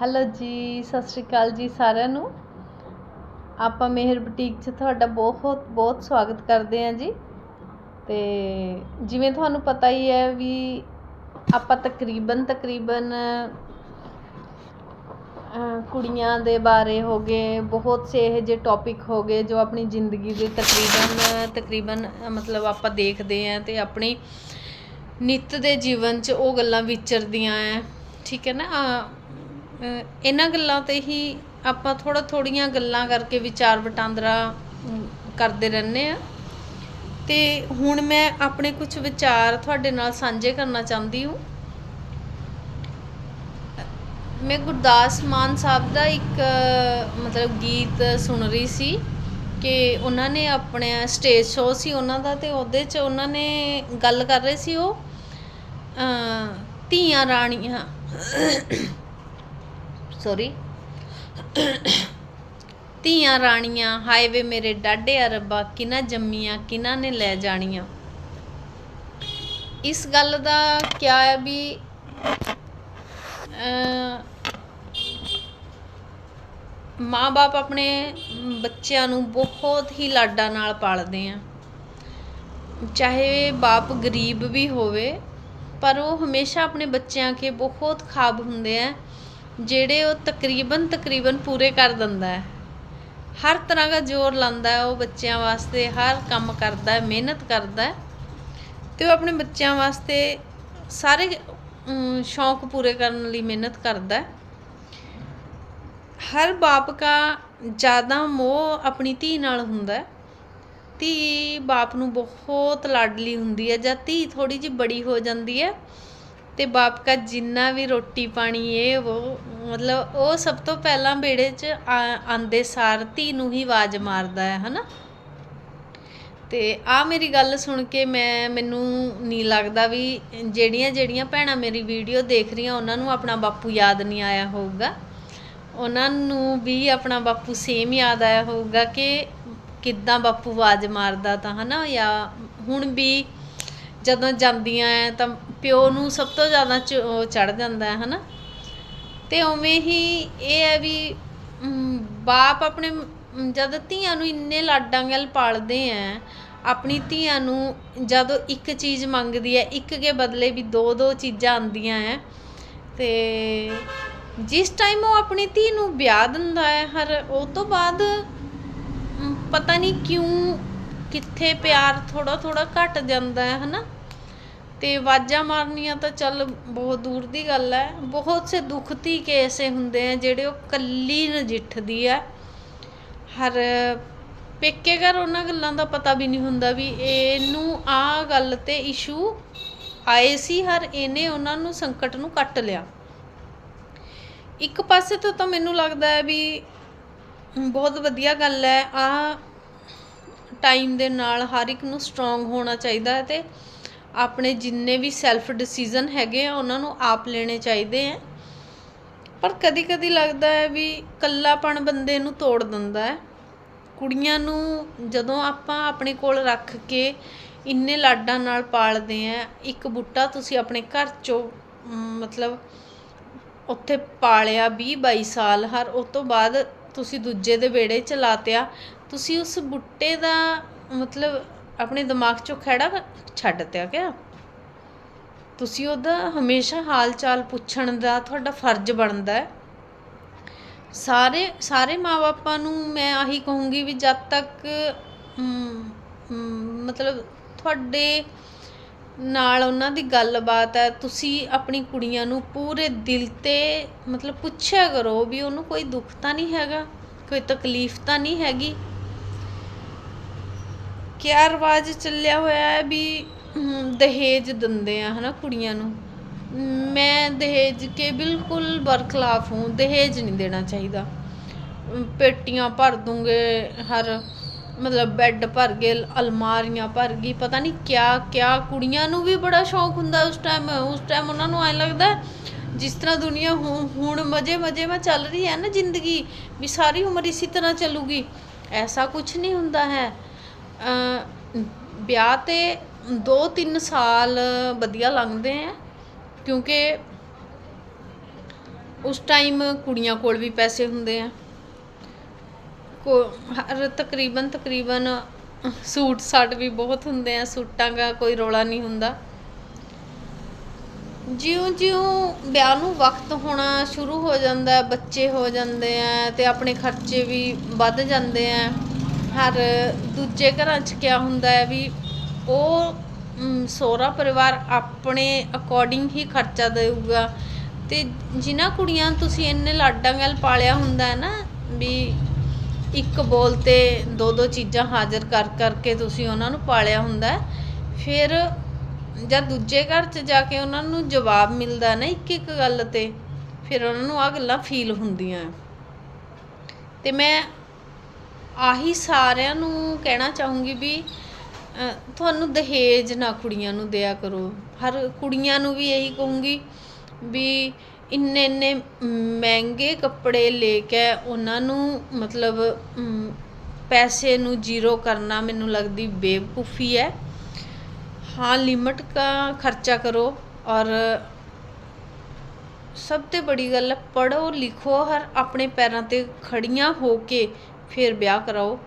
Hello ਜੀ, ਸਤਿ ਸ਼੍ਰੀ ਅਕਾਲ ਜੀ ਸਾਰਿਆਂ ਨੂੰ। ਆਪਾਂ ਮਿਹਰ ਬੁਟੀਕ 'ਚ ਤੁਹਾਡਾ ਬਹੁਤ ਬਹੁਤ ਸਵਾਗਤ ਕਰਦੇ ਹਾਂ ਜੀ। ਤੇ ਜਿਵੇਂ ਤੁਹਾਨੂੰ ਪਤਾ ਹੀ ਹੈ ਵੀ ਆਪਾਂ ਤਕਰੀਬਨ ਤਕਰੀਬਨ ਕੁੜੀਆਂ ਦੇ ਬਾਰੇ ਹੋ ਗਏ, ਬਹੁਤ ਸੇ ਇਹ ਜਿਹੇ ਟੌਪਿਕ ਹੋ ਗਏ ਜੋ ਆਪਣੀ ਜ਼ਿੰਦਗੀ ਦੇ ਤਕਰੀਬਨ ਤਕਰੀਬਨ ਮਤਲਬ ਆਪਾਂ ਦੇਖਦੇ ਆਂ ਤੇ ਆਪਣੀ ਨਿੱਤ ਦੇ ਜੀਵਨ 'ਚ ਉਹ ਗੱਲਾਂ ਵਿਚਰਦੀਆਂ ਆ ਠੀਕ ਹੈ ਨਾ? ਇਹਨਾਂ ਗੱਲਾਂ ਤੇ ਹੀ ਆਪਾਂ ਥੋੜਾ ਥੋੜੀਆਂ ਗੱਲਾਂ ਕਰਕੇ ਵਿਚਾਰ ਵਟਾਂਦਰਾ ਕਰਦੇ ਰਹਿੰਦੇ ਆ ਤੇ ਹੁਣ ਮੈਂ ਆਪਣੇ ਕੁਝ ਵਿਚਾਰ ਤੁਹਾਡੇ ਨਾਲ ਸਾਂਝੇ ਕਰਨਾ ਚਾਹੁੰਦੀ ਹਾਂ। ਮੈਂ ਗੁਰਦਾਸ ਮਾਨ ਸਾਹਿਬ ਦਾ ਇੱਕ, ਮਤਲਬ ਗੀਤ ਸੁਣ ਰਹੀ ਸੀ ਕਿ ਉਹਨਾਂ ਨੇ ਆਪਣੇ ਸਟੇਜ ਸ਼ੋਅ ਸੀ ਉਹਨਾਂ ਦਾ ਤੇ ਉਹਦੇ 'ਚ ਉਹਨਾਂ ਨੇ ਗੱਲ ਕਰ ਰਹੇ ਸੀ ਉਹ ਧੀਆਂ ਰਾਣੀਆਂ। ਸੌਰੀ ਧੀਆਂ ਰਾਣੀਆਂ, ਹਾਏ ਵੇ ਮੇਰੇ ਡਾਢੇ ਆ ਕਿਨਾਂ ਜੰਮੀਆਂ, ਕਿਨਾਂ ਨੇ ਲੈ ਜਾਣੀਆਂ। ਇਸ ਗੱਲ ਦਾ ਕਿਆ ਹੈ ਵੀ ਮਾਂ-ਬਾਪ ਆਪਣੇ ਬੱਚਿਆਂ ਨੂੰ ਬਹੁਤ ਹੀ ਲਾਡਾਂ ਨਾਲ ਪਾਲਦੇ ਆ। ਚਾਹੇ ਬਾਪ ਗਰੀਬ ਵੀ ਹੋਵੇ, ਪਰ ਉਹ ਹਮੇਸ਼ਾ ਆਪਣੇ ਬੱਚਿਆਂ ਕੇ ਬਹੁਤ ਖਾਬ ਹੁੰਦੇ ਆ। ਜਿਹੜੇ ਉਹ ਤਕਰੀਬਨ ਤਕਰੀਬਨ ਪੂਰੇ ਕਰ ਦਿੰਦਾ ਹੈ। ਹਰ ਤਰ੍ਹਾਂ ਦਾ ਜ਼ੋਰ ਲਾਉਂਦਾ ਹੈ ਉਹ ਬੱਚਿਆਂ ਵਾਸਤੇ ਹਰ ਕੰਮ ਕਰਦਾ ਹੈ ਮਿਹਨਤ ਕਰਦਾ ਹੈ ਤੇ ਉਹ ਆਪਣੇ ਬੱਚਿਆਂ ਵਾਸਤੇ ਸਾਰੇ ਅਮ, ਸ਼ੌਂਕ ਪੂਰੇ ਕਰਨ ਲਈ ਮਿਹਨਤ ਕਰਦਾ ਹੈ। ਹਰ ਬਾਪ ਕਾ ਜ਼ਿਆਦਾ ਮੋਹ ਆਪਣੀ ਧੀ ਨਾਲ ਹੁੰਦਾ ਹੈ। ਧੀ ਬਾਪ ਨੂੰ ਬਹੁਤ ਲਾਡਲੀ ਹੁੰਦੀ ਹੈ ਜਦ ਧੀ ਥੋੜੀ ਜਿਹੀ ਬੜੀ ਹੋ ਜਾਂਦੀ ਹੈ। ਅਤੇ ਬਾਪ ਕਾ ਜਿੰਨਾ ਵੀ ਰੋਟੀ ਪਾਣੀ ਇਹ ਵੋ ਮਤਲਬ ਉਹ ਸਭ ਤੋਂ ਪਹਿਲਾਂ ਵਿਹੜੇ 'ਚ ਆ- ਆਉਂਦੇ ਸਾਰ ਧੀ ਨੂੰ ਹੀ ਆਵਾਜ਼ ਮਾਰਦਾ ਹੈ ਹੈ ਨਾ ਅਤੇ ਆਹ ਮੇਰੀ ਗੱਲ ਸੁਣ ਕੇ ਮੈਂ, ਮੈਨੂੰ ਨਹੀਂ ਲੱਗਦਾ ਵੀ ਜਿਹੜੀਆਂ ਜਿਹੜੀਆਂ ਭੈਣਾਂ ਮੇਰੀ ਵੀਡੀਓ ਦੇਖ ਰਹੀਆਂ, ਉਹਨਾਂ ਨੂੰ ਆਪਣਾ ਬਾਪੂ ਯਾਦ ਨਹੀਂ ਆਇਆ ਹੋਊਗਾ। ਉਹਨਾਂ ਨੂੰ ਵੀ ਆਪਣਾ ਬਾਪੂ ਸੇਮ ਯਾਦ ਆਇਆ ਹੋਊਗਾ ਕਿ ਕਿੱਦਾਂ ਬਾਪੂ ਆਵਾਜ਼ ਮਾਰਦਾ ਤਾਂ, ਹਨਾ? ਜਾਂ ਹੁਣ ਵੀ ਜਦੋਂ ਜਾਂਦੀਆਂ ਐ ਤਾਂ ਪਿਓ ਨੂੰ ਸਭ ਤੋਂ ਜ਼ਿਆਦਾ ਚੜ ਜਾਂਦਾ ਹੈ, ਹਨਾ? ਤੇ ਉਵੇਂ ਹੀ ਇਹ ਹੈ ਵੀ ਬਾਪ ਆਪਣੇ ਜਦ ਧੀਆਂ ਨੂੰ ਇੰਨੇ ਲਾਡਾਂ ਨਾਲ ਪਾਲਦੇ ਆ, ਆਪਣੀ ਧੀਆਂ ਨੂੰ ਜਦੋਂ ਇੱਕ ਚੀਜ਼ ਮੰਗਦੀ ਹੈ, ਇੱਕ ਕੇ ਬਦਲੇ ਵੀ ਦੋ ਦੋ ਚੀਜ਼ਾਂ ਆਉਂਦੀਆਂ ਹੈ, ਤੇ ਜਿਸ ਟਾਈਮ ਉਹ ਆਪਣੀ ਧੀ ਨੂੰ ਵਿਆਹ ਦਿੰਦਾ ਹੈ, ਹਰ, ਉਹ ਤੋਂ ਬਾਅਦ ਪਤਾ ਨਹੀਂ ਕਿਉਂ ਕਿੱਥੇ ਪਿਆਰ ਥੋੜਾ ਥੋੜਾ ਘਟ ਜਾਂਦਾ ਹੈ, ਹਨਾ? ਤੇ ਆਵਾਜ਼ਾਂ ਮਾਰਨੀਆਂ ਤਾਂ ਚੱਲ ਬਹੁਤ ਦੂਰ ਦੀ ਗੱਲ ਹੈ। ਬਹੁਤ ਸੇ ਦੁਖਤੀ ਕੇਸੇ ਹੁੰਦੇ ਆ ਜਿਹੜੇ ਉਹ ਕੱਲੀ ਨਜਿੱਠਦੀ ਹੈ। ਹਰ ਪੇਕੇ ਘਰ ਉਹਨਾਂ ਗੱਲਾਂ ਦਾ ਪਤਾ ਵੀ ਨਹੀਂ ਹੁੰਦਾ ਵੀ ਇਹਨੂੰ ਆ ਗੱਲ ਤੇ ਇਸ਼ੂ ਆਏ ਸੀ, ਹਰ ਇਹਨੇ ਉਹਨਾਂ ਨੂੰ ਸੰਕਟ ਨੂੰ ਕੱਟ ਲਿਆ। ਇੱਕ ਪਾਸੇ ਤੋਂ ਤਾਂ ਮੈਨੂੰ ਲੱਗਦਾ ਹੈ ਵੀ ਬਹੁਤ ਵਧੀਆ ਗੱਲ ਹੈ ਆ ਟਾਈਮ ਦੇ ਨਾਲ ਹਰ ਇੱਕ ਨੂੰ ਸਟਰੋਂਗ ਹੋਣਾ ਚਾਹੀਦਾ ਹੈ ਤੇ ਆਪਣੇ ਜਿੰਨੇ ਵੀ ਸੈਲਫ ਡਿਸੀਜਨ ਹੈਗੇ ਆ, ਉਹਨਾਂ ਨੂੰ ਆਪ ਲੈਣੇ ਚਾਹੀਦੇ ਆ। ਪਰ ਕਦੀ ਕਦੀ ਲੱਗਦਾ ਹੈ ਵੀ ਕੱਲਾਪਣ ਬੰਦੇ ਨੂੰ ਤੋੜ ਦਿੰਦਾ ਹੈ। ਕੁੜੀਆਂ ਨੂੰ ਜਦੋਂ ਆਪਾਂ ਆਪਣੇ ਕੋਲ ਰੱਖ ਕੇ ਇੰਨੇ ਲਾਡਾਂ ਨਾਲ ਪਾਲਦੇ ਆ, ਇੱਕ ਬੂਟਾ ਤੁਸੀਂ ਆਪਣੇ ਘਰ ਚੋਂ ਮਤਲਬ ਉੱਥੇ ਪਾਲਿਆ 20 22 ਸਾਲ, ਹਰ ਉਸ ਤੋਂ ਬਾਅਦ ਤੁਸੀਂ ਦੂਜੇ ਦੇ ਵਿਹੜੇ ਚ ਲਾਤਿਆ ਤੁਸੀਂ ਉਸ ਬੁੱਟੇ ਦਾ ਮਤਲਬ ਆਪਣੇ ਦਿਮਾਗ ਚੋਂ ਖੜਾ ਛੱਡ ਤਿਆ ਗਿਆ। ਤੁਸੀਂ ਉਹਦਾ ਹਮੇਸ਼ਾ ਹਾਲ ਚਾਲ ਪੁੱਛਣ ਦਾ ਤੁਹਾਡਾ ਫਰਜ਼ ਬਣਦਾ ਹੈ। ਸਾਰੇ ਸਾਰੇ ਮਾਪਿਆਂ ਨੂੰ ਮੈਂ ਆਹੀ ਕਹੂੰਗੀ ਵੀ ਜਦ ਤੱਕ ਮਤਲਬ ਤੁਹਾਡੇ ਨਾਲ ਉਹਨਾਂ ਦੀ ਗੱਲਬਾਤ ਹੈ, ਤੁਸੀਂ ਆਪਣੀ ਕੁੜੀਆਂ ਨੂੰ ਪੂਰੇ ਦਿਲ ਤੇ ਮਤਲਬ ਪੁੱਛਿਆ ਕਰੋ ਵੀ ਉਹਨੂੰ ਕੋਈ ਦੁੱਖ ਤਾਂ ਨਹੀਂ ਹੈਗਾ, ਕੋਈ ਤਕਲੀਫ ਤਾਂ ਨਹੀਂ ਹੈਗੀ। ਕਿਆ ਰਿਵਾਜ ਚੱਲਿਆ ਹੋਇਆ ਹੈ ਵੀ ਦਹੇਜ ਦਿੰਦੇ ਆ ਨਾ ਕੁੜੀਆਂ ਨੂੰ। ਮੈਂ ਦਹੇਜ ਕੇ ਬਿਲਕੁਲ ਬਰਖਲਾਫ ਹੂੰ, ਦਹੇਜ ਨਹੀਂ ਦੇਣਾ ਚਾਹੀਦਾ। ਪੇਟੀਆਂ ਭਰ ਦੂੰਗੇ ਹਰ, ਮਤਲਬ ਬੈੱਡ ਭਰ ਗਏ ਅਲਮਾਰੀਆਂ ਭਰ ਗਈ, ਪਤਾ ਨਹੀਂ ਕਿਆ ਕਿਆ। ਕੁੜੀਆਂ ਨੂੰ ਵੀ ਬੜਾ ਸ਼ੌਂਕ ਹੁੰਦਾ ਉਸ ਟਾਈਮ ਉਸ ਟਾਈਮ ਉਹਨਾਂ ਨੂੰ ਐਂ ਲੱਗਦਾ, ਜਿਸ ਤਰ੍ਹਾਂ ਦੁਨੀਆ ਹੁ- ਹੁਣ ਮਜੇ ਮਜੇ ਮੈਂ ਚੱਲ ਰਹੀ ਹੈ ਨਾ ਜ਼ਿੰਦਗੀ, ਵੀ ਸਾਰੀ ਉਮਰ ਇਸੇ ਤਰ੍ਹਾਂ ਚੱਲੂਗੀ। ਐਸਾ ਕੁਝ ਨਹੀਂ ਹੁੰਦਾ ਹੈ। ਵਿਆਹ ਤੇ 2-3 ਸਾਲ ਵਧੀਆ ਲੰਘਦੇ ਹੈ ਕਿਉਂਕਿ ਉਸ ਟਾਈਮ ਕੁੜੀਆਂ ਕੋਲ ਵੀ ਪੈਸੇ ਹੁੰਦੇ ਹੈ ਕੋ, ਹਰ ਤਕਰੀਬਨ ਤਕਰੀਬਨ ਸੂਟ ਸਾਟ ਵੀ ਬਹੁਤ ਹੁੰਦੇ ਆ, ਸੂਟਾਂ ਦਾ ਕੋਈ ਰੌਲਾ ਨਹੀਂ ਹੁੰਦਾ। ਜਿਉਂ ਜਿਉਂ ਵਿਆਹ ਨੂੰ ਵਕਤ ਹੋਣਾ ਸ਼ੁਰੂ ਹੋ ਜਾਂਦਾ, ਬੱਚੇ ਹੋ ਜਾਂਦੇ ਆ ਤੇ ਆਪਣੇ ਖਰਚੇ ਵੀ ਵੱਧ ਜਾਂਦੇ ਆ। ਹਰ ਦੂਜੇ ਘਰਾਂ 'ਚ ਕੀ ਹੁੰਦਾ ਹੈ ਵੀ ਉਹ ਸਹੁਰਾ ਪਰਿਵਾਰ ਆਪਣੇ ਅਕੋਰਡਿੰਗ ਹੀ ਖਰਚਾ ਦੇਊਗਾ। ਅਤੇ ਜਿਨ੍ਹਾਂ ਕੁੜੀਆਂ ਤੁਸੀਂ ਇੰਨੇ ਲਾਡਾਂ ਨਾਲ ਪਾਲਿਆ ਹੁੰਦਾ ਹੈ ਨਾ, ਵੀ ਇੱਕ ਬੋਲ ਤੇ ਦੋ ਦੋ ਚੀਜ਼ਾਂ ਹਾਜ਼ਰ ਕਰ, ਕਰਕੇ ਤੁਸੀਂ ਉਹਨਾਂ ਨੂੰ ਪਾਲਿਆ ਹੁੰਦਾ ਫਿਰ ਜਦ ਦੂਜੇ ਘਰ 'ਚ ਜਾ ਕੇ ਉਹਨਾਂ ਨੂੰ ਜਵਾਬ ਮਿਲਦਾ ਨਾ ਇੱਕ ਇੱਕ ਗੱਲ ਤੇ, ਫਿਰ ਉਹਨਾਂ ਨੂੰ ਆ ਗੱਲਾਂ ਫੀਲ ਹੁੰਦੀਆਂ। ਤੇ ਮੈਂ ਆਹੀ ਸਾਰਿਆਂ ਨੂੰ ਕਹਿਣਾ ਚਾਹੂੰਗੀ ਵੀ ਤੁਹਾਨੂੰ ਦਹੇਜ ਨਾ ਕੁੜੀਆਂ ਨੂੰ ਦਿਆ ਕਰੋ। ਹਰ ਕੁੜੀਆਂ ਨੂੰ ਵੀ ਇਹੀ ਕਹੂੰਗੀ ਵੀ ਇੰਨੇ ਇੰਨੇ ਮਹਿੰਗੇ ਕੱਪੜੇ ਲੈ ਕੇ ਉਹਨਾਂ ਨੂੰ ਮਤਲਬ ਪੈਸੇ ਨੂੰ ਜ਼ੀਰੋ ਕਰਨਾ ਮੈਨੂੰ ਲੱਗਦੀ ਬੇਵਕੂਫੀ ਹੈ। ਹਾਂ ਲਿਮਟ ਦਾ ਖਰਚਾ ਕਰੋ ਔਰ ਸਭ ਤੋਂ ਬੜੀ ਗੱਲ ਹੈ ਪੜੋ ਲਿਖੋ, ਹਰ ਆਪਣੇ ਪੈਰਾਂ ਤੇ ਖੜੀਆਂ ਹੋ ਕੇ ਫਿਰ ਵਿਆਹ ਕਰਾਓ।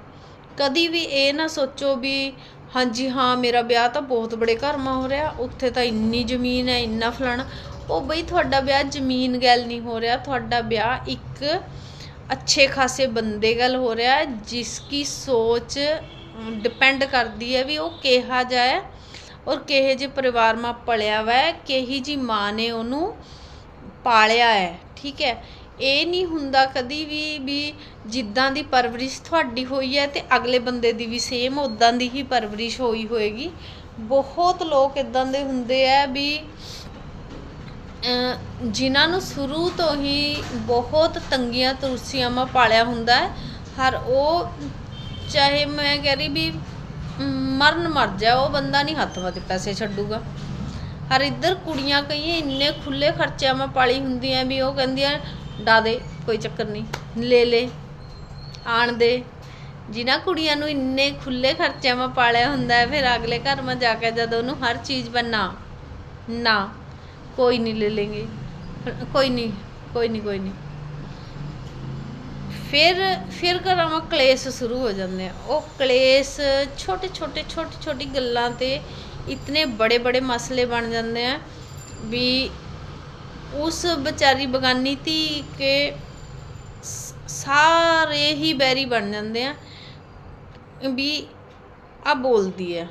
ਕਦੀ ਵੀ ਇਹ ਨਾ ਸੋਚੋ ਵੀ ਹਾਂਜੀ, ਹਾਂ, ਮੇਰਾ ਵਿਆਹ ਤਾਂ ਬਹੁਤ ਬੜੇ ਘਰ ਮਾ ਹੋ ਰਿਹਾ, ਉੱਥੇ ਤਾਂ ਇੰਨੀ ਜ਼ਮੀਨ ਹੈ, ਇੰਨਾ ਫਲਾਣਾ। ਉਹ ਬਈ ਤੁਹਾਡਾ ਵਿਆਹ ਜ਼ਮੀਨ ਗੱਲ ਨਹੀਂ ਹੋ ਰਿਹਾ, ਤੁਹਾਡਾ ਵਿਆਹ ਇੱਕ ਅੱਛੇ ਖਾਸੇ ਬੰਦੇ ਗੱਲ ਹੋ ਰਿਹਾ ਹੈ, ਜਿਸ ਕੀ ਸੋਚ ਡਿਪੈਂਡ ਕਰਦੀ ਹੈ ਵੀ ਉਹ ਕਿਹਾ ਜਾਏ ਔਰ ਕਿਹੇ ਜਿਹੇ ਪਰਿਵਾਰ ਮਾ ਪਲਿਆ ਵਾ ਹੈ, ਕਿਹੀ ਜੀ ਮਾਂ ਨੇ ਉਹਨੂੰ ਪਾਲਿਆ ਹੈ, ਠੀਕ ਹੈ। ਇਹ ਨਹੀਂ ਹੁੰਦਾ ਕਦੀ ਵੀ ਵੀ ਜਿੱਦਾਂ ਦੀ ਪਰਵਰਿਸ਼ ਤੁਹਾਡੀ ਹੋਈ ਹੈ ਤੇ ਅਗਲੇ ਬੰਦੇ ਦੀ ਵੀ ਸੇਮ ਉਦਾਂ ਦੀ ਹੀ ਪਰਵਰਿਸ਼ ਹੋਈ ਹੋਏਗੀ। ਬਹੁਤ ਲੋਕ ਇਦਾਂ ਦੇ ਹੁੰਦੇ ਆ ਵੀ, ਅਹ, ਜਿਨ੍ਹਾਂ ਨੂੰ ਸ਼ੁਰੂ ਤੋਂ ਹੀ ਬਹੁਤ ਤੰਗੀਆਂ ਤੁਰਸੀਆਂ ਮਾ ਪਾਲਿਆ ਹੁੰਦਾ ਹੈ, ਹਰ ਉਹ ਚਾਹੇ ਮੈਂ ਕਹਿ ਰਹੀ ਵੀ ਮਰਨ ਮਰ ਜਾ ਉਹ ਬੰਦਾ ਨਹੀਂ ਹੱਥ ਵਾਤੇ ਪੈਸੇ ਛੱਡੂਗਾ। ਹਰ ਇੱਧਰ ਕੁੜੀਆਂ ਕਈ ਇੰਨੇ ਖੁੱਲੇ ਖਰਚਿਆਂ ਮਾ ਪਾਲੀ ਹੁੰਦੀਆਂ ਵੀ ਉਹ ਕਹਿੰਦੀਆਂ ਡਾ ਦੇ, ਕੋਈ ਚੱਕਰ ਨਹੀਂ। ਲੈ ਲੈ, ਆਣ ਦੇ। ਜਿਨ੍ਹਾਂ ਕੁੜੀਆਂ ਨੂੰ ਇੰਨੇ ਖੁੱਲੇ ਖਰਚਿਆਂ ਮਾ ਪਾਲਿਆ ਹੁੰਦਾ ਹੈ, ਫਿਰ ਅਗਲੇ ਘਰ ਮਾ ਜਾ ਕੇ ਜਦ ਉਹਨੂੰ ਹਰ ਚੀਜ਼ ਬੰਨਾ ਨਾ ਕੋਈ ਨਹੀਂ ਲੈ लेंगे ਕੋਈ ਨਹੀਂ ਕੋਈ ਨਹੀਂ ਕੋਈ ਨਹੀਂ। ਫਿਰ ਫਿਰ ਘਰਾਂ ਮਾ ਕਲੇਸ਼ ਸ਼ੁਰੂ ਹੋ ਜਾਂਦੇ ਆ। ਉਹ ਕਲੇਸ਼ ਛੋਟੇ ਛੋਟੇ, ਛੋਟੀ ਛੋਟੀ ਗੱਲਾਂ ਤੇ ਇਤਨੇ ਬੜੇ ਬੜੇ ਮਸਲੇ ਬਣ ਜਾਂਦੇ ਆ ਵੀ ਉਸ ਵਿਚਾਰੀ ਬਗਾਨੀ ਧੀ ਕੇ ਸ- ਸਾਰੇ ਹੀ ਬੈਰੀ ਬਣ ਜਾਂਦੇ ਆ ਵੀ ਆ ਬੋਲਦੀ ਹੈ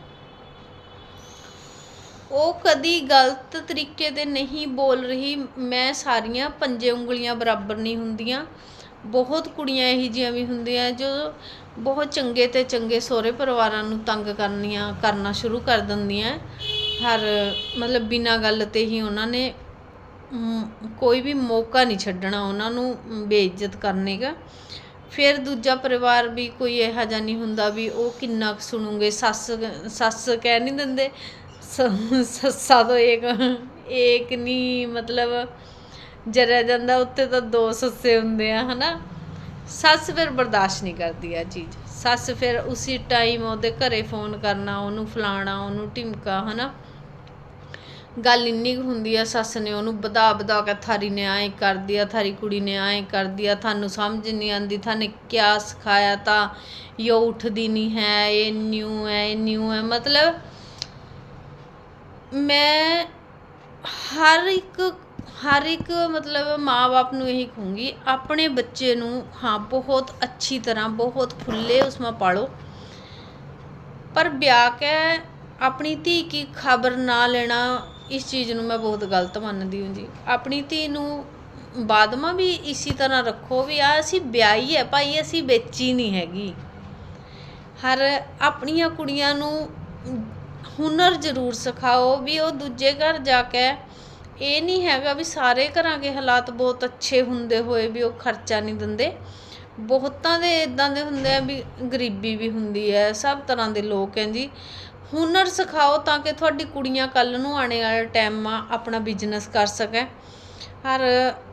ਉਹ ਕਦੀ ਗਲਤ ਤਰੀਕੇ ਤੇ ਨਹੀਂ ਬੋਲ ਰਹੀ। ਮੈਂ ਸਾਰੀਆਂ ਪੰਜੇ ਉਂਗਲੀਆਂ ਬਰਾਬਰ ਨਹੀਂ ਹੁੰਦੀਆਂ। ਬਹੁਤ ਕੁੜੀਆਂ ਇਹੋ ਜਿਹੀਆਂ ਵੀ ਹੁੰਦੀਆਂ ਜੋ ਬਹੁਤ ਚੰਗੇ ਤੇ ਚੰਗੇ ਸਹੁਰੇ ਪਰਿਵਾਰਾਂ ਨੂੰ ਤੰਗ ਕਰਨੀਆਂ, ਕਰਨਾ ਸ਼ੁਰੂ ਕਰ ਦਿੰਦੀਆਂ। ਹਰ ਮਤਲਬ ਬਿਨਾਂ ਗੱਲ ਤੇ ਹੀ ਉਹਨਾਂ ਨੇ ਕੋਈ ਵੀ ਮੌਕਾ ਨਹੀਂ ਛੱਡਣਾ ਉਹਨਾਂ ਨੂੰ ਬੇਇੱਜ਼ਤ ਕਰਨੇ ਦਾ। ਫਿਰ ਦੂਜਾ ਪਰਿਵਾਰ ਵੀ ਕੋਈ ਇਹੋ ਜਿਹਾ ਨਹੀਂ ਹੁੰਦਾ ਵੀ ਉਹ ਕਿੰਨਾ ਕੁ ਸੁਣੂਗੇ, ਸੱਸ ਸੱਸ ਕਹਿ ਨਹੀਂ ਦਿੰਦੇ। ਸ- ਸੱਸਾਂ ਤੋਂ ਇੱਕ ਇੱਕ ਨਹੀਂ ਮਤਲਬ ਜਰਿਆ ਜਾਂਦਾ, ਉੱਤੇ ਤਾਂ ਦੋ ਸੱਸੇ ਹੁੰਦੇ ਆ, ਹਨਾ। ਸੱਸ ਫਿਰ ਬਰਦਾਸ਼ਤ ਨਹੀਂ ਕਰਦੀ ਆ ਚੀਜ਼। ਸੱਸ ਫਿਰ ਉਸੇ ਟਾਈਮ ਉਹਦੇ ਘਰੇ ਫੋਨ ਕਰਨਾ, ਉਹਨੂੰ ਫਲਾਣਾ, ਉਹਨੂੰ ਢਿਮਕਾ, ਹਨਾ। ਗੱਲ ਇੰਨੀ ਕੁ ਹੁੰਦੀ ਆ, ਸੱਸ ਨੇ ਉਹਨੂੰ ਵਧਾ ਵਧਾ ਕੇ ਥਾਰੀ ਨੇ ਐਂ ਕਰਦੀ ਆ, ਥਾਰੀ ਕੁੜੀ ਨੇ ਐਂ ਕਰਦੀ ਆ, ਤੁਹਾਨੂੰ ਸਮਝ ਨਹੀਂ ਆਂਦੀ ਥਾਨੇ ਕਿਆ ਸਿਖਾਇਆ ਤਾਂ ਯੋ ਉੱਠਦੀ ਨਹੀਂ ਹੈ, ਇਹ ਨਿਊ ਹੈ ਇਹ ਨਿਊ ਹੈ, ਮਤਲਬ ਮੈਂ ਹਰ ਇੱਕ ਹਰ ਇੱਕ ਮਤਲਬ ਮਾਂ-ਬਾਪ ਨੂੰ ਇਹੀ ਕਹੂੰਗੀ, ਆਪਣੇ ਬੱਚੇ ਨੂੰ, ਹਾਂ, ਬਹੁਤ ਅੱਛੀ ਤਰ੍ਹਾਂ, ਬਹੁਤ ਖੁੱਲੇ ਉਸਮਾ ਪਾਲੋ, ਪਰ ਵਿਆਹ ਕੇ ਆਪਣੀ ਧੀ ਕੀ ਖਬਰ ਨਾ ਲੈਣਾ ਇਸ ਚੀਜ਼ ਨੂੰ ਮੈਂ ਬਹੁਤ ਗਲਤ ਮੰਨਦੀ ਹਾਂ ਜੀ। ਆਪਣੀ ਧੀ ਨੂੰ ਬਾਦਮਾ ਵੀ ਇਸੇ ਤਰ੍ਹਾਂ ਰੱਖੋ ਵੀ ਆ ਅਸੀਂ ਵਿਆਹੀ ਹੈ, ਭਾਈ ਅਸੀਂ ਵੇਚੀ ਨਹੀਂ ਹੈਗੀ। ਹਰ ਆਪਣੀਆਂ ਕੁੜੀਆਂ ਨੂੰ ਹੁਨਰ ਜ਼ਰੂਰ ਸਿਖਾਓ ਵੀ ਉਹ ਦੂਜੇ ਘਰ ਜਾ ਕੇ ਇਹ ਨਹੀਂ ਹੈਗਾ ਵੀ ਸਾਰੇ ਘਰਾਂ ਦੇ ਹਾਲਾਤ ਬਹੁਤ ਅੱਛੇ ਹੁੰਦੇ ਹੋਏ ਵੀ ਉਹ ਖਰਚਾ ਨਹੀਂ ਦਿੰਦੇ। ਬਹੁਤਾਂ ਦੇ ਇਦਾਂ ਦੇ ਹੁੰਦੇ ਆ ਵੀ ਗਰੀਬੀ ਵੀ ਹੁੰਦੀ ਹੈ, ਸਭ ਤਰ੍ਹਾਂ ਦੇ ਲੋਕ ਹੈ ਜੀ। ਹੁਨਰ ਸਿਖਾਓ ਤਾਂ ਕਿ ਤੁਹਾਡੀ ਕੁੜੀਆਂ ਕੱਲ ਨੂੰ ਆਉਣੇ ਵਾਲੇ ਟਾਈਮ ਮਾ ਆਪਣਾ ਬਿਜ਼ਨਸ ਕਰ ਸਕੇ ਹਰ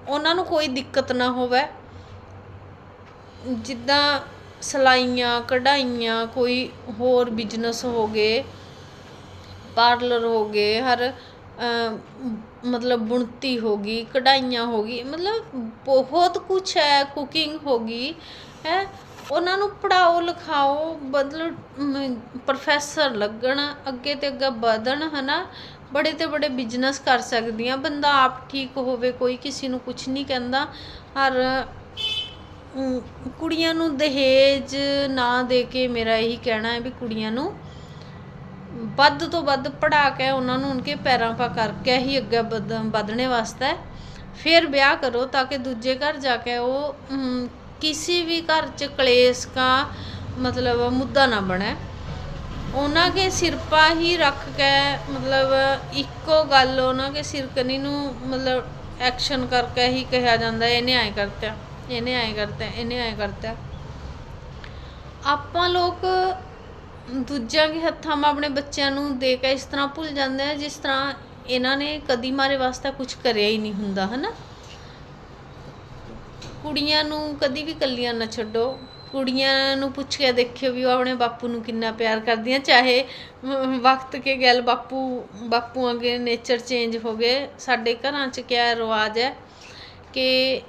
ਉਹਨਾਂ ਨੂੰ ਕੋਈ ਦਿੱਕਤ ਨਾ ਹੋਵੇ। ਜਿੱਦਾਂ ਸਲਾਈਆਂ, ਕਢਾਈਆਂ, ਕੋਈ ਹੋਰ ਬਿਜ਼ਨਸ ਹੋ ਗਏ ਪਾਰਲਰ ਹੋ ਗਏ, ਹਰ ਮਤਲਬ ਬੁਣਤੀ ਹੋ ਗਈ, ਕਢਾਈਆਂ ਹੋ ਗਈ, ਮਤਲਬ ਬਹੁਤ ਕੁਝ ਹੈ ਕੁਕਿੰਗ ਹੋ ਗਈ, ਹੈ। ਉਹਨਾਂ ਨੂੰ ਪੜਾਓ ਲਿਖਾਓ, ਮਤਲਬ ਪ੍ਰੋਫੈਸਰ ਲੱਗਣ, ਅੱਗੇ ਤੇ ਅੱਗੇ ਵਧਣ, ਹਨਾ? ਬੜੇ ਤੇ ਬੜੇ ਬਿਜ਼ਨਸ ਕਰ ਸਕਦੀਆਂ ਬੰਦਾ ਆਪ ਠੀਕ ਹੋਵੇ, ਕੋਈ ਕਿਸੇ ਨੂੰ ਕੁਝ ਨਹੀਂ ਕਹਿੰਦਾ। ਹਰ ਕੁੜੀਆਂ ਨੂੰ ਦਹੇਜ ਨਾ ਦੇ ਕੇ ਮੇਰਾ ਇਹੀ ਕਹਿਣਾ ਹੈ ਵੀ ਕੁੜੀਆਂ ਨੂੰ ਵੱਧ ਤੋਂ ਵੱਧ ਪੜਾ ਕੇ ਉਹਨਾਂ ਨੂੰ ਉਨਕੇ ਪੈਰਾਂ ਪਾ ਕਰਕੇ ਹੀ ਅੱਗੇ ਵਧ- ਵਧਣੇ ਵਾਸਤੇ। ਫਿਰ ਵਿਆਹ ਕਰੋ ਤਾਂ ਕਿ ਦੂਜੇ ਘਰ ਜਾ ਕੇ ਉਹ ਅਮ, ਕਿਸੇ ਵੀ ਘਰ ਚ ਕਲੇਸ਼ का मतलब ਮੁੱਦਾ ਨਾ ਬਣੇ ਉਹਨਾਂ ਕੇ ਸਿਰ ਪਾ ਹੀ ਰੱਖ ਕੇ ਮਤਲਬ ਇੱਕੋ ਗੱਲ ਉਹਨਾਂ ਕੇ ਸਿਰਕਨੀ ਨੂੰ ਮਤਲਬ ਐਕਸ਼ਨ ਕਰਕੇ ਹੀ ਕਿਹਾ ਜਾਂਦਾ ਇਹਨੇ ਐਂ ਕਰਤਾ ਇਹਨੇ ਐਂ ਕਰਤਾ ਇਹਨੇ ਐਂ ਕਰਤਾ ਆਪਾਂ ਲੋਕ ਦੂਜਿਆਂ ਦੇ ਹੱਥਾਂ 'ਮਾ ਆਪਣੇ ਬੱਚਿਆਂ ਨੂੰ ਦੇ ਕੇ ਇਸ ਤਰ੍ਹਾਂ ਭੁੱਲ ਜਾਂਦੇ ਆ ਜਿਸ ਤਰ੍ਹਾਂ ਇਹਨਾਂ ਨੇ ਕਦੀ ਮਾਰੇ ਵਾਸਤੇ ਕੁਝ ਕਰਿਆ ਹੀ ਨਹੀਂ ਹੁੰਦਾ ਹਨਾ ਕੁੜੀਆਂ ਨੂੰ ਕਦੀ ਵੀ ਇਕੱਲੀਆਂ ਨਾ ਛੱਡੋ। ਕੁੜੀਆਂ ਨੂੰ ਪੁੱਛ ਕੇ ਦੇਖਿਓ ਵੀ ਉਹ ਆਪਣੇ ਬਾਪੂ ਨੂੰ ਕਿੰਨਾ ਪਿਆਰ ਕਰਦੀਆਂ, ਚਾਹੇ ਵਕਤ ਕੇ ਗੱਲ ਬਾਪੂ ਬਾਪੂ ਅੱਗੇ ਨੇਚਰ ਚੇਂਜ ਹੋ ਗਏ, ਸਾਡੇ ਘਰਾਂ 'ਚ ਕਿਆ ਰਿਵਾਜ ਹੈ ਕਿ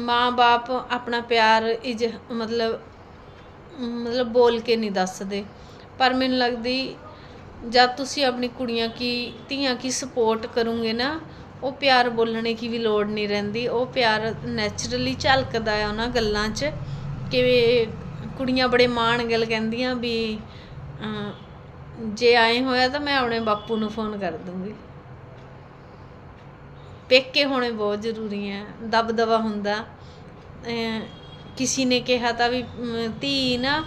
ਮਾਂ ਬਾਪ ਆਪਣਾ ਪਿਆਰ ਇਜ, ਮਤਲਬ ਮਤਲਬ ਬੋਲ ਕੇ ਨਹੀਂ ਦੱਸਦੇ। ਪਰ ਮੈਨੂੰ ਲੱਗਦੀ, ਜਦ ਤੁਸੀਂ ਆਪਣੀ ਕੁੜੀਆਂ ਕੀ, ਧੀਆਂ ਕੀ ਸਪੋਰਟ ਕਰੋਗੇ ਨਾ ਉਹ ਪਿਆਰ ਬੋਲਣੇ ਕੀ ਵੀ ਲੋੜ ਨਹੀਂ ਰਹਿੰਦੀ, ਉਹ ਪਿਆਰ ਨੈਚੁਰਲੀ ਝਲਕਦਾ ਹੈ ਉਹਨਾਂ ਗੱਲਾਂ 'ਚ ਕਿ ਕੁੜੀਆਂ ਬੜੇ ਮਾਣ ਗੱਲ ਕਹਿੰਦੀਆਂ ਵੀ ਜੇ ਆਏ ਹੋਇਆ ਤਾਂ ਮੈਂ ਆਪਣੇ ਬਾਪੂ ਨੂੰ ਫੋਨ ਕਰ ਦੂੰਗੀ। ਪੇਕੇ ਹੋਣੇ ਬਹੁਤ ਜ਼ਰੂਰੀ ਹੈ, ਦਬਦਬਾ ਹੁੰਦਾ। ਕਿਸੇ ਨੇ ਕਿਹਾ ਤਾਂ ਵੀ ਧੀ ਨਾ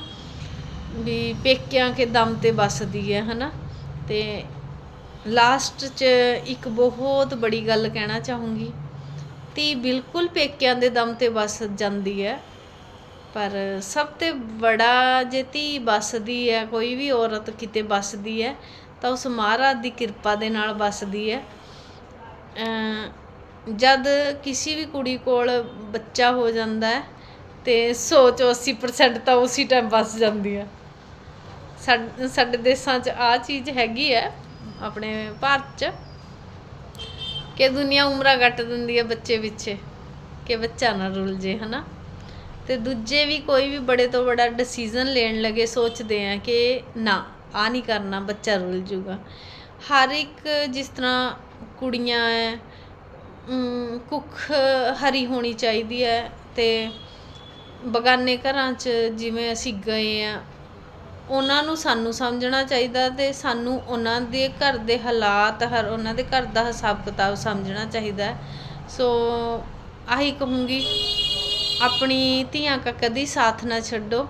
ਵੀ ਪੇਕਿਆਂ ਕੇ ਦਮ ਤੇ ਵੱਸਦੀ ਹੈ, ਹਨਾ? ਤੇ ਲਾਸਟ 'ਚ ਇੱਕ ਬਹੁਤ ਬੜੀ ਗੱਲ ਕਹਿਣਾ ਚਾਹੂੰਗੀ। ਧੀ ਬਿਲਕੁਲ ਪੇਕਿਆਂ ਦੇ ਦਮ ਤੇ ਵੱਸ ਜਾਂਦੀ ਹੈ, ਪਰ ਸਭ ਤੋਂ ਬੜਾ ਜੇ ਧੀ ਵੱਸਦੀ ਹੈ, ਕੋਈ ਵੀ ਔਰਤ ਕਿਤੇ ਵੱਸਦੀ ਹੈ, ਤਾਂ ਉਸ ਮਹਾਰਾਜ ਦੀ ਕਿਰਪਾ ਦੇ ਨਾਲ ਵੱਸਦੀ ਹੈ। ਜਦ ਕਿਸੇ ਵੀ ਕੁੜੀ ਕੋਲ ਬੱਚਾ ਹੋ ਜਾਂਦਾ ਹੈ, ਤੇ 100 ਚੋਂ 80% ਤਾਂ ਉਸੇ ਟਾਈਮ ਵੱਸ ਜਾਂਦੀ ਹੈ। ਸਾਡੇ ਦੇਸਾਂ 'ਚ ਆ ਚੀਜ਼ ਹੈਗੀ ਹੈ ਆਪਣੇ ਭਾਰਤ 'ਚ, ਕਿ ਦੁਨੀਆ ਉਮਰਾਂ ਕੱਟ ਦਿੰਦੀ ਹੈ ਬੱਚੇ ਪਿੱਛੇ, ਕਿ ਬੱਚਾ ਨਾ ਰੁੱਲ ਜੇ, ਹਨਾ? ਤੇ ਦੂਜੇ ਵੀ ਕੋਈ ਵੀ ਬੜੇ ਤੋਂ ਬੜਾ ਡਿਸੀਜਨ ਲੈਣ ਲੱਗੇ, ਸੋਚਦੇ ਆ ਕਿ ਨਾ, ਆ ਨਹੀਂ ਕਰਨਾ, ਬੱਚਾ ਰੁੱਲ ਜੂਗਾ। ਹਰ ਇੱਕ ਜਿਸ ਤਰ੍ਹਾਂ ਕੁੜੀਆਂ ਹੈ ਕੁੱਖ ਹਰੀ ਹੋਣੀ ਚਾਹੀਦੀ ਹੈ ਤੇ ਬਗਾਨੇ ਘਰਾਂ 'ਚ ਜਿਵੇਂ ਅਸੀਂ ਗਏ ਆ ਉਹਨਾਂ ਨੂੰ ਸਾਨੂੰ ਸਮਝਣਾ ਚਾਹੀਦਾ ਤੇ ਸਾਨੂੰ ਉਹਨਾਂ ਦੇ ਘਰ ਦੇ ਹਾਲਾਤ, ਹਰ ਉਹਨਾਂ ਦੇ ਘਰ ਦਾ ਹਿਸਾਬ ਕਿਤਾਬ ਸਮਝਣਾ ਚਾਹੀਦਾ ਸੋ ਆਹੀ ਕਹੂੰਗੀ, ਆਪਣੀ ਧੀਆਂ ਕਾ ਕਦੀ ਸਾਥ ਨਾ ਛੱਡੋ।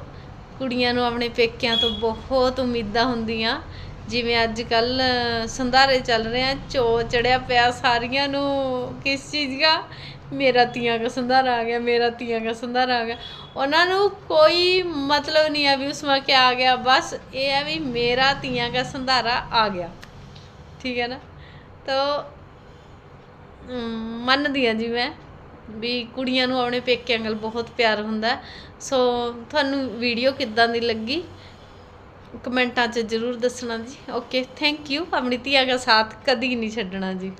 ਕੁੜੀਆਂ ਨੂੰ ਆਪਣੇ ਪੇਕਿਆਂ ਤੋਂ ਬਹੁਤ ਉਮੀਦਾਂ ਹੁੰਦੀਆਂ। ਜਿਵੇਂ ਅੱਜ ਕੱਲ ਸੰਧਾਰੇ ਚੱਲ ਰਹੇ ਆ, ਚੋ ਚੜਿਆ ਪਿਆ ਸਾਰੀਆਂ ਨੂੰ ਕਿਸ ਚੀਜ਼ ਦਾ ਮੇਰਾ ਤੀਆਂ ਦਾ ਸੰਧਾਰਾ ਆ ਗਿਆ, ਮੇਰਾ ਤੀਆਂ ਦਾ ਸੰਧਾਰਾ ਆ ਗਿਆ। ਉਹਨਾਂ ਨੂੰ ਕੋਈ ਮਤਲਬ ਨਹੀਂ ਆ ਵੀ ਉਸ ਮਾ ਕਿਆ ਆ ਗਿਆ, ਬਸ ਇਹ ਹੈ ਵੀ ਮੇਰਾ ਤੀਆਂ ਦਾ ਸੰਧਾਰਾ ਆ ਗਿਆ। ਠੀਕ ਹੈ ਨਾ? ਤਾਂ ਮੰਨਦੀ ਹਾਂ ਜੀ ਮੈਂ ਵੀ ਕੁੜੀਆਂ ਨੂੰ ਆਪਣੇ ਪੇਕਿਆਂ ਨਾਲ ਬਹੁਤ ਪਿਆਰ ਹੁੰਦਾ। ਸੋ, ਤੁਹਾਨੂੰ ਵੀਡੀਓ ਕਿੱਦਾਂ ਦੀ ਲੱਗੀ? ਕਮੈਂਟਾਂ 'ਚ ਜ਼ਰੂਰ ਦੱਸਣਾ ਜੀ। ਓਕੇ ਥੈਂਕ ਯੂ ਆਪਣੀ ਧੀਆਂ ਦਾ ਸਾਥ ਕਦੀ ਨਹੀਂ ਛੱਡਣਾ ਜੀ।